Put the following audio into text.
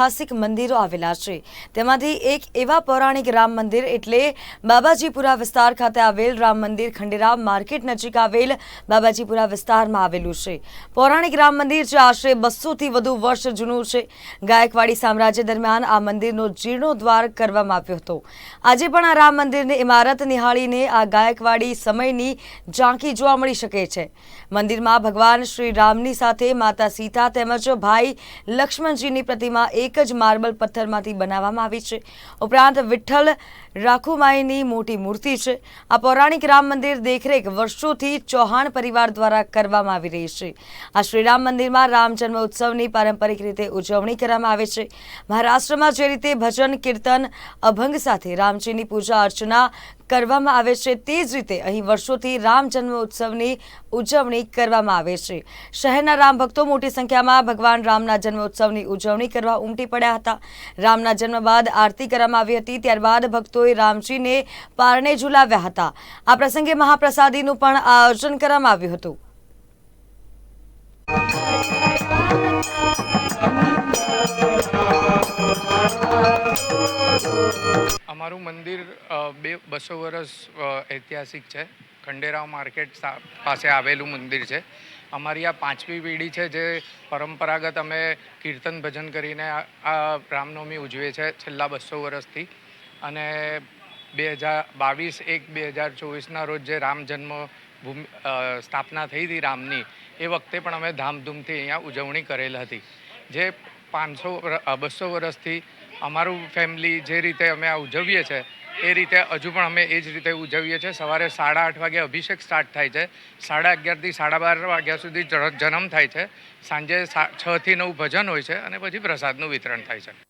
ઐતિહાસિક મંદિરો આવેલા છે. તેમાંથી એક એવા પૌરાણિક રામ મંદિર એટલે બાબાજીપુરા વિસ્તાર ખાતે આવેલ રામ મંદિર ખંડેરાવ માર્કેટ નજીક આવેલ બાબાજીપુરા વિસ્તારમાં આવેલું છે. પૌરાણિક રામ મંદિર જે આશરે બસોથી વધુ વર્ષ જૂનું છે. ગાયકવાડી સામ્રાજ્ય દરમિયાન આ મંદિરનો જીર્ણોદ્વાર કરવામાં આવ્યો હતો. આજે પણ આ રામ મંદિરની ઇમારત નિહાળીને આ ગાયકવાડી સમયની ઝાંખી જોવા મળી શકે છે. મંદિરમાં ભગવાન શ્રી રામની સાથે માતા સીતા તેમજ ભાઈ લક્ષ્મણજીની પ્રતિમા એક જ માર્બલ પથ્થરમાંથી બનાવવામાં આવી છે. ઉપરાંત વિઠ્ઠલ રાખુમાઈની મોટી મૂર્તિ છે. આ પૌરાણિક રામ મંદિર દેખરેખ વર્ષોથી ચૌહાણ પરિવાર દ્વારા કરવામાં આવી રહી છે. આ શ્રીરામ મંદિરમાં રામ જન્મ ઉત્સવની પારંપરિક રીતે ઉજવણી કરવામાં આવે છે. મહારાષ્ટ્રમાં જે રીતે ભજન, કીર્તન, અભંગ સાથે રામજીની પૂજા અર્ચના કરવામાં આવે છે, તે જ રીતે અહીં વર્ષોથી રામ જન્મ ઉત્સવની ઉજવણી કરવામાં આવે છે. શહેરના રામ ભક્તો મોટી સંખ્યામાં ભગવાન રામના જન્મ ઉત્સવની ઉજવણી કરવા ઉમટી પડ્યા હતા. રામના જન્મ બાદ આરતી કરવામાં આવી હતી. ત્યારબાદ ભક્તોએ રામજીને પારણે ઝુલાવ્યા હતા. આ પ્રસંગે મહાપ્રસાદીનું પણ આયોજન કરવામાં આવ્યું હતું. અમારું મંદિર બે, બસો વર્ષ ઐતિહાસિક છે. ખંડેરાવ માર્કેટ પાસે આવેલું મંદિર છે. અમારી આ પાંચમી પેઢી છે જે પરંપરાગત અમે કીર્તન ભજન કરીને આ રામનવમી ઉજવે છે છેલ્લા બસો વર્ષથી. અને બે હજાર બાવીસ એક બે હજાર ચોવીસના રોજ જે રામ જન્મ ભૂમિ સ્થાપના થઈ હતી રામની, એ વખતે પણ અમે ધામધૂમથી અહીંયા ઉજવણી કરેલ હતી. જે પાંચસો બસો વર્ષથી અમારું ફેમિલી જે રીતે અમે આ ઉજવીએ છીએ, એ રીતે હજુ પણ અમે એ જ રીતે ઉજવીએ છીએ. સવારે સાડા આઠ વાગે અભિષેક સ્ટાર્ટ થાય છે. સાડા અગિયારથી સાડા બાર વાગ્યા સુધી જન્મ થાય છે. સાંજે છથી નવ ભજન હોય છે અને પછી પ્રસાદનું વિતરણ થાય છે.